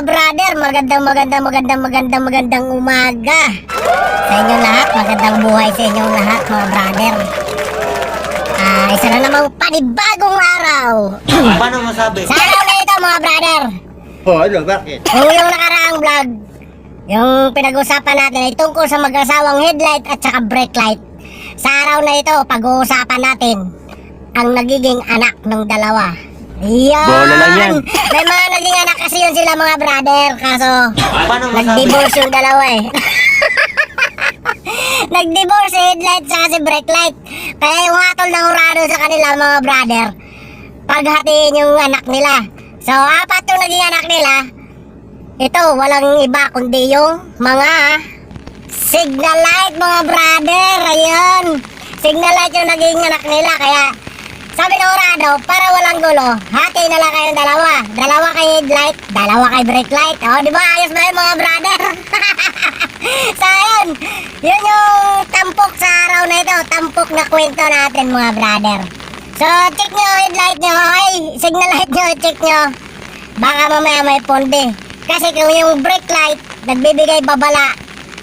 mga brother, magandang magandang magandang magandang magandang umaga. Sa inyong lahat, magandang buhay sa inyong lahat, mga brother. Ah, isa na namang panibagong araw. Paano masabi? Sa araw na ito, mga brother, Oh, ano, bakit? Yung yung nakaraang vlog, yung pinag-usapan natin ay tungkol sa mag-asawang headlight at saka brake light. Sa araw na ito, pag-uusapan natin ang nagiging anak ng dalawa. Yan! Bola lang yan. May mga naging anak kasi yun sila mga brother, kaso Paano nag-divorce yung dalawa eh. nag-divorce si headlight sa si brake light. Kaya yung hatol ng urado sa kanila mga brother, paghatiin yung anak nila. So, apat yung naging anak nila. Ito, walang iba kundi yung mga signal light mga brother. Ayun. Signal light yung naging anak nila. Kaya, sabi ng urado, para walang gulo, hati na lang kayong dalawa. Dalawa kay headlight, dalawa kay brake light. O, di ba? Ayos ba yun mga brother? so, ayun. Yun yung tampok sa araw na ito. Tampok na kwento natin mga brother. So, check nyo headlight nyo. Ay, signal light nyo, check nyo. Baka mamaya may ponde. Kasi kung yung brake light, nagbibigay babala.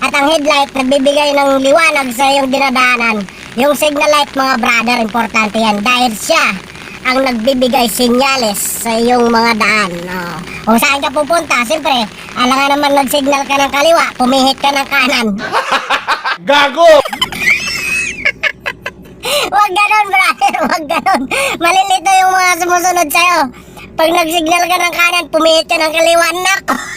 At ang headlight, nagbibigay ng liwanag sa iyong dinadaanan. Yung signal light, mga brother, importante yan. Dahil siya ang nagbibigay senyales sa iyong mga daan. No. Kung saan ka pupunta, siyempre, alangan naman nag-signal ka ng kaliwa, pumihit ka ng kanan. Gago! Huwag ganon, brother. Huwag ganon. Malilito yung mga sumusunod sa'yo. Pag nag-signal ka ng kanan, pumihit ka ng kaliwa. Nako!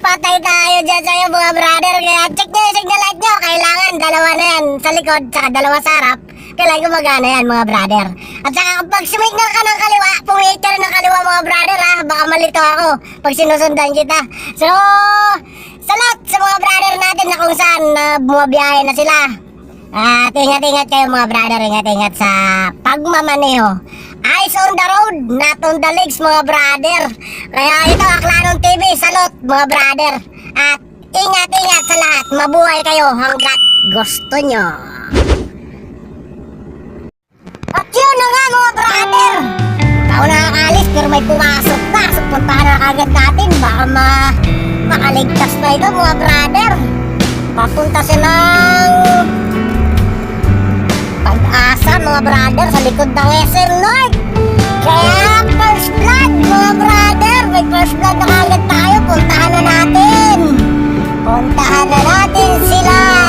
Patay tayo dyan sa'yo, mga brother. Kaya check nyo yung signal light nyo. Kailangan dalawa na yan sa likod, saka dalawa sa harap. Kailangan gumagana yan, mga brother. At saka kapag sumignal ka ng kaliwa, pumihit ka rin ng kaliwa, mga brother, ha? Baka malito ako pag sinusundan kita. So, sa lahat sa mga brother natin na kung saan na bumabiyahe na sila. At ingat-ingat kayo mga brother, ingat-ingat sa pagmamaneho. Eyes on the road, not on the legs mga brother. Kaya ito, Aklanon TV, salot mga brother. At ingat-ingat sa lahat, mabuhay kayo hanggat gusto nyo. At yun na nga mga brother. Ako nakakalis pero may pumasok na. So puntahan na agad natin. Baka ma makaligtas na ito mga brother. Papunta siya pag-asa mga brother sa likod ng SM North. Kaya first blood mga brother. May first blood na kagad tayo. Puntahan na natin. Puntahan na natin sila.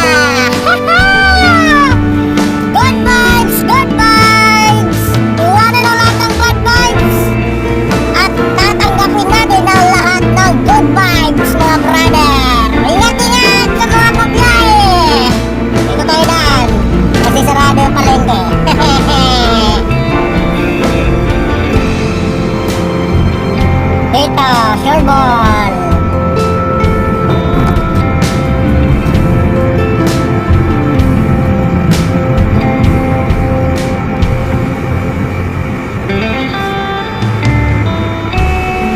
Ball!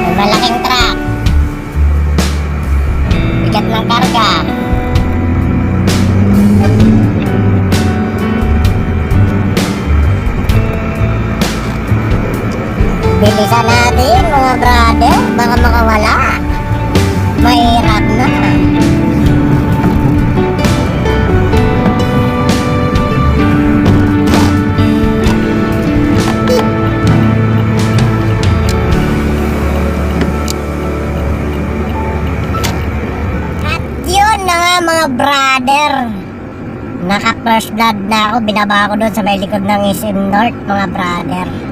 May malaking truck. Bigat ng karga. Bilisan mga brother, baka makawala. Mahirap na. At na mga brother. Naka first blood na ako. Binaba ako doon sa may likod ng SM North mga brother.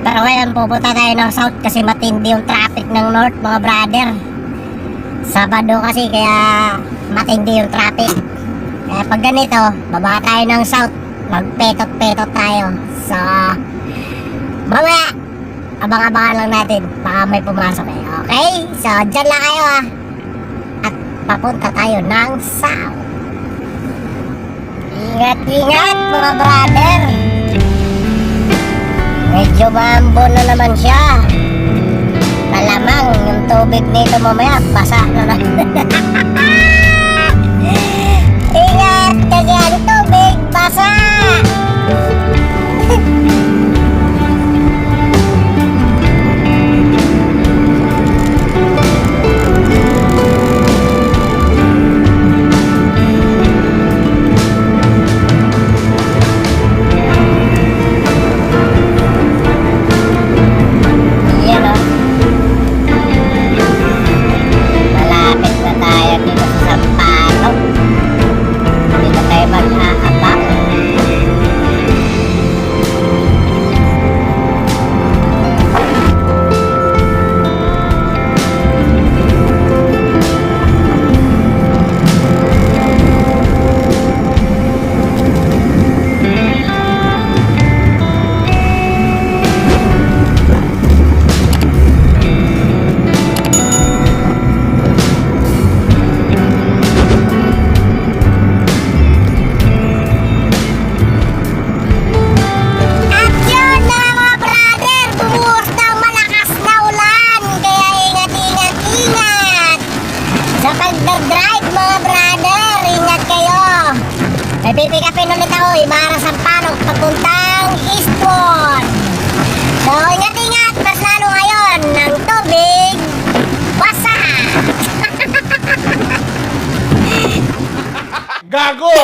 Pero ngayon pupunta tayo ng South kasi matindi yung traffic ng North mga brother. Sabado kasi kaya matindi yung traffic. Kaya pag ganito, baba tayo ng South. Magpetot-petot tayo. So, mamaya, abang-abangan lang natin. Baka may pumasok eh. Okay? So, dyan lang kayo ah. At papunta tayo ng South. Ingat-ingat mga brother. Medyo mambo na naman siya. Malamang yung tubig nito mamaya basa na lang. Nakalderdrive mga brother, ingat kayo. May pipikapin ulit ako, Ibarra Sampaloc, papuntang Eastwood. So, ingat-ingat, mas lalo ngayon ng tubig, basa. Gago!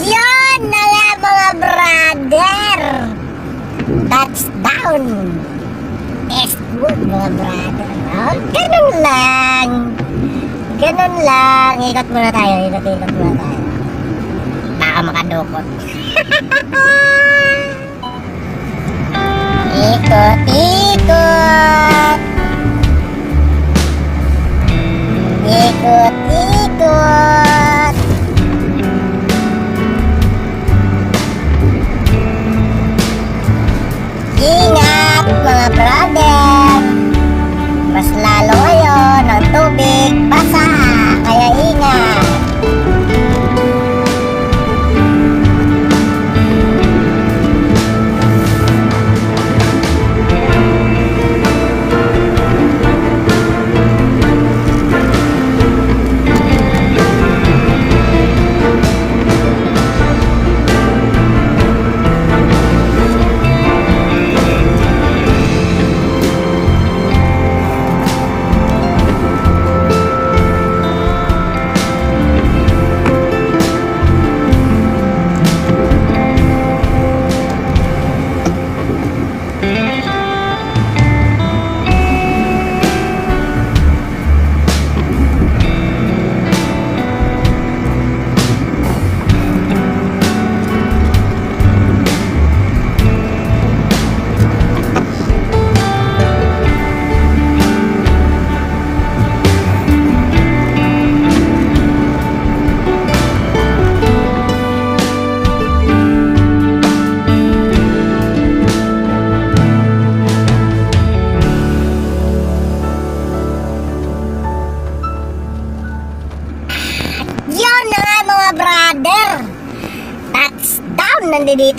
Yun na nga mga brother! Touchdown! Is Oh, ganun lang. Ganun lang. Ikot muna tayo. Ikot-ikot muna tayo. Baka makadukot. ikot, ikot. Ikot, ikot.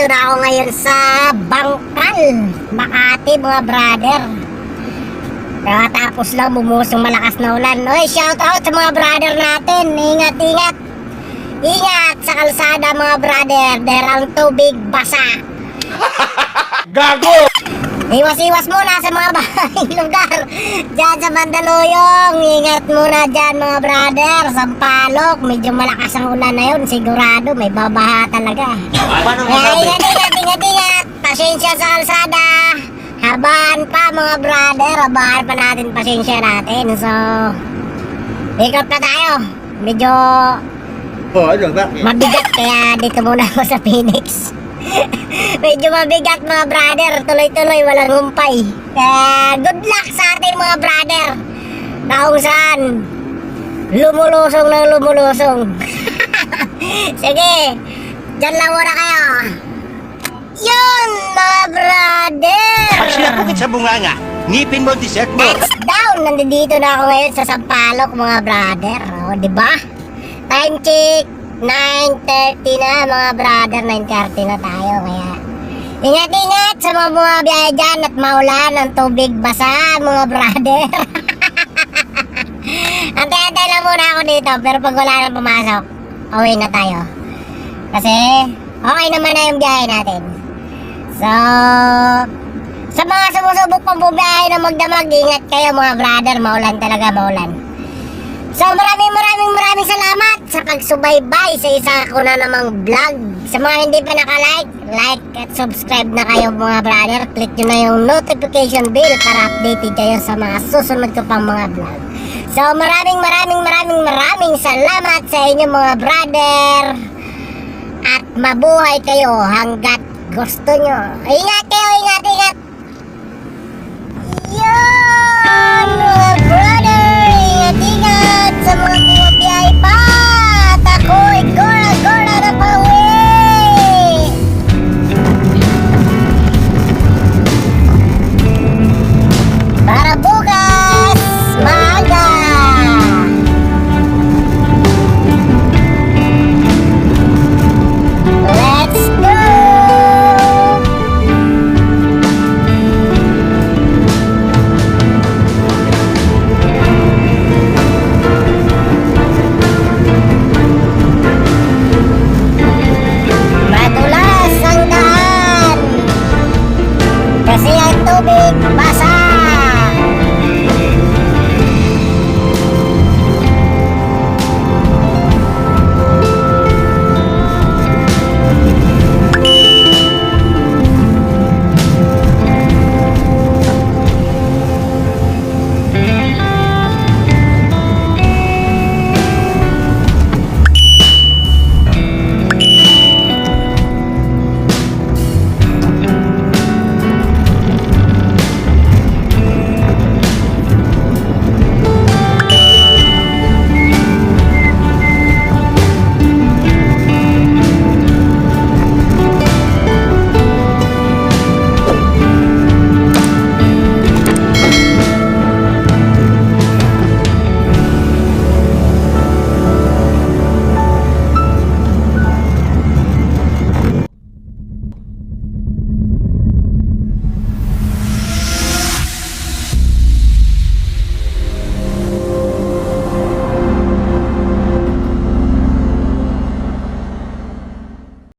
Na ako ngayon sa Bangkal Makati mga brother. Nakatapos lang bumusong malakas na ulan. Oy, shout out sa mga brother natin. Ingat, ingat. Ingat sa kalsada mga brother. Dahil ang tubig basa. Gago! Iwas-iwas muna sa mga bahayang lugar. Diyan sa Mandaluyong. Ingat muna dyan mga brother. Sampalok. Medyo malakas ang ulan na yun. Sigurado may babaha talaga. Paano Kaya ingat, ingat, ingat, ingat. Pasensya sa kalsada. Habaan pa mga brother. Habaan pa natin pasensya natin. So, ikot na tayo. Medyo Oh, ano, bakit? mabigat kaya dito muna ako sa Phoenix. Medyo mabigat mga brother, tuloy-tuloy walang humpay. Kaya good luck sa atin mga brother. Na kung saan lumulusong ng lumulusong. Sige, dyan lang muna kayo. Yun mga brother! Pag sinapukit sa bunganga, ngipin mo dessert mo. Touchdown! Nandito na ako ngayon sa Sampaloc mga brother. O, di ba? Time check, 9.30 na mga brother. 9.30 na tayo. Kaya, ingat-ingat sa mga bumabiyahe dyan at maulan ang tubig basa mga brother. Antay-antay lang muna ako dito pero pag wala nang pumasok, away na tayo. Kasi, okay naman na yung biyahe natin. So, sa mga sumusubok pang bumiyahe na magdamag, ingat kayo mga brother, maulan talaga, maulan. So maraming maraming maraming salamat sa pagsubaybay sa isa ko na namang vlog. Sa mga hindi pa nakalike, like at subscribe na kayo mga brother. Click nyo na yung notification bell para updated kayo sa mga susunod ko pang mga vlog. So maraming maraming maraming maraming salamat sa inyo mga brother. At mabuhay kayo hanggat gusto nyo. Ingat kayo, ingat, ingat. Yun, sa Kasi ang tubig, basta